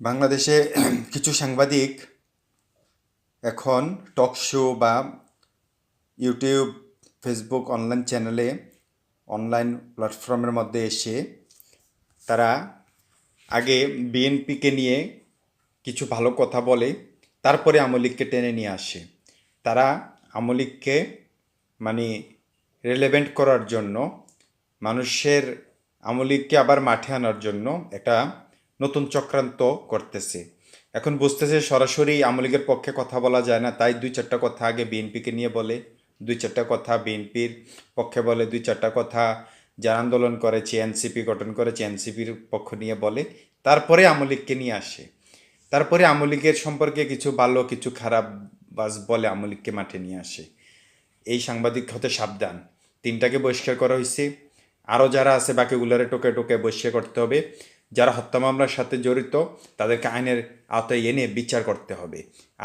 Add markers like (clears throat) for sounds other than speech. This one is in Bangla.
বাংলাদেশে (clears throat) কিছু সাংবাদিক এখন টক শো বা ইউটিউব, ফেসবুক অনলাইন চ্যানেলে, অনলাইন প্ল্যাটফর্মের মধ্যে এসে তারা আগে বিএনপিকে নিয়ে কিছু ভালো কথা বলে, তারপরে আমলিককে টেনে নিয়ে আসে। তারা আমলিককে মানে রেলেভেন্ট করার জন্য, মানুষের আমলিককে আবার মাঠে আনার জন্য একটা নতুন চক্রান্ত করতেছে। এখন বুঝতেছে সরাসরি আমলিগের পক্ষে কথা বলা যায় না, তাই দুই চারটা কথা আগে বিএনপিকে নিয়ে বলে, দুই চারটা কথা বিএনপির পক্ষে বলে, দুই চারটা কথা যারা আন্দোলন করেছে, এনসিপি গঠন করেছে, এনসিপির পক্ষ নিয়ে বলে, তারপরে আমলিগকে নিয়ে আসে। তারপরে আমলিগের সম্পর্কে কিছু ভালো, কিছু খারাপ বাস বলে আমলিগকে মাঠে নিয়ে আসে। এই সাংবাদিক হতে সাবধান। তিনটাকে বহিষ্কার করা হয়েছে। আরও যারা আছে, বাকিগুলোরে টোকে টোকে বহিষ্কার করতে হবে। যারা হত্যা মামলার সাথে জড়িত তাদেরকে আইনের আওতায় এনে বিচার করতে হবে।